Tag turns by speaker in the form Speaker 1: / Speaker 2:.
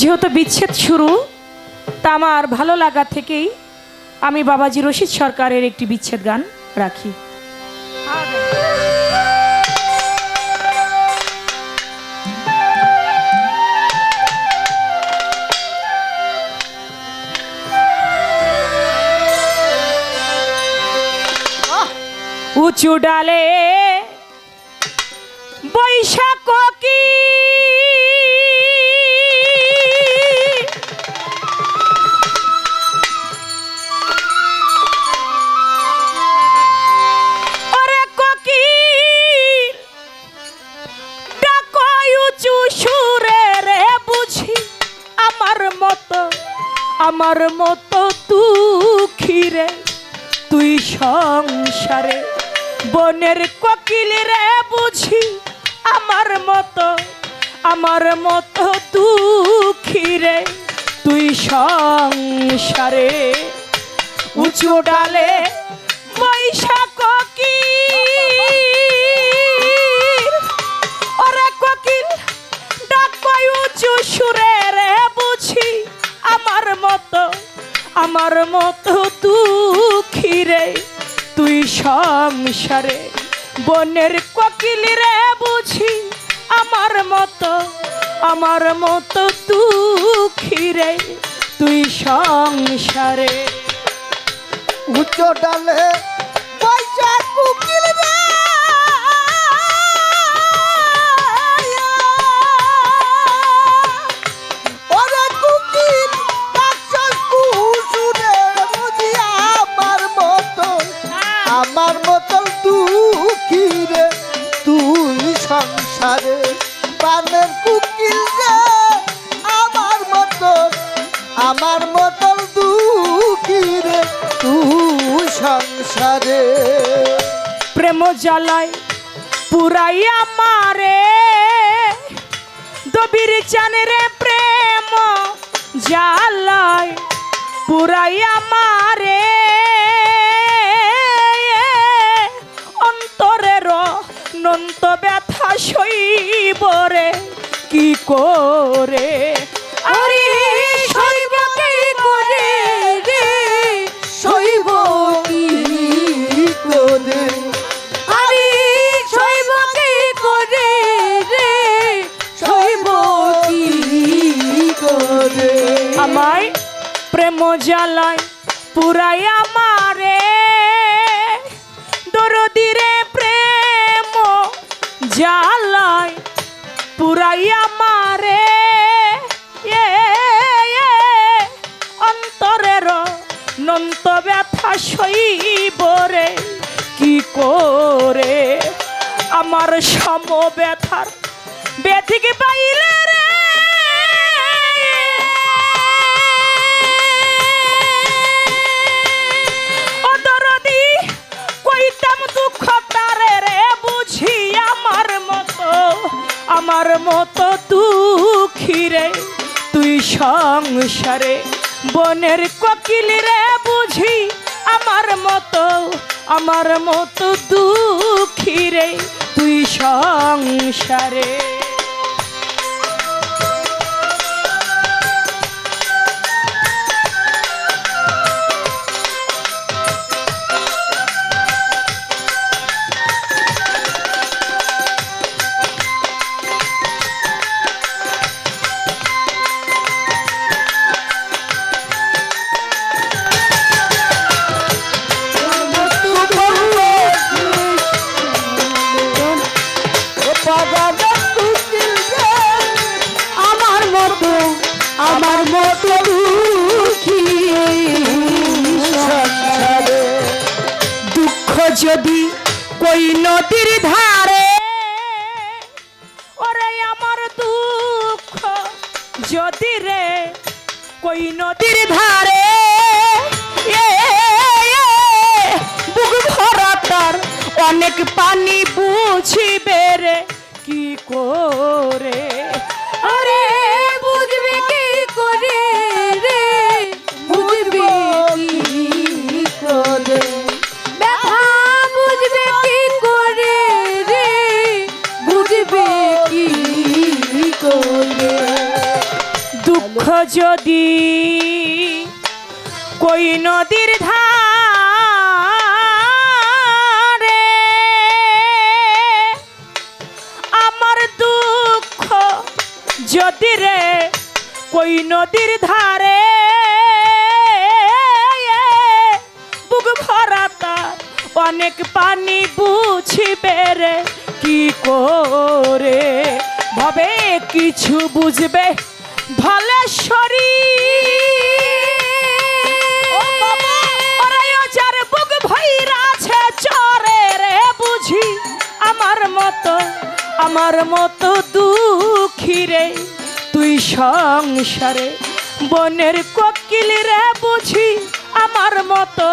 Speaker 1: যেহেতু বিচ্ছেদ শুরু, তা আমার ভালো লাগা থেকেই আমি বাবাজি রশিদ সরকারের একটি বিচ্ছেদ গান রাখি। উঁচু ডালে বৈশাখ আমার মতো দুঃখী রে তুই সংসারে বনের কোকিল রে বুঝি আমার মতো আমার মতো দুঃখিরে, তুই সংসারে উঁচু ডালে বৈশাখ আমার মতো দুঃখী রে, তুই সংসারে বনের কোকিল রে বুঝি আমার মতো আমার মতো দুঃখী রে, তুই সংসারে।
Speaker 2: উচ্চ ডালে সংসারে
Speaker 1: প্রেম জ্বালায় পুরাইয়া মারে দবির চানরে প্রেম জ্বালায় পুরাইয়া মারে অন্তরের নন্ত ব্যথা সইবরে কি করে? আমায় প্রেম জ্বালায়, পুরাই আমারে। দরদিরে প্রেম জ্বালায়, পুরাই আমারে। অন্তরের নন্ত ব্যথা সইবরে কি করে আমার সম ব্যথার ব্যথিক পাইলে মতো দুঃখী রে, তুই সংসারে বনের কোকিল রে বুঝি আমার মতো আমার মতো দুঃখী রে, তুই সংসারে। যদি কই নদীর ধারে? ওরে আমার দুঃখ, যদি রে কই নদীর ধারে? অনেক পানি বুঝিবে রে, কি করে যদি কই নদীর ধারে আমার দুঃখ যদি রে কই নদীর ধারে, বুক ভরা তার অনেক পানি বুঝিবে রে, কি করে? ভাবে কিছু বুঝবে ওরাইও যার বুক ভৈরা আছে চরে রে বুঝি। আমার মতো আমার মতো দুঃখী রে, তুই সংসারে বনের কোকিল রে বুঝি। আমার মতো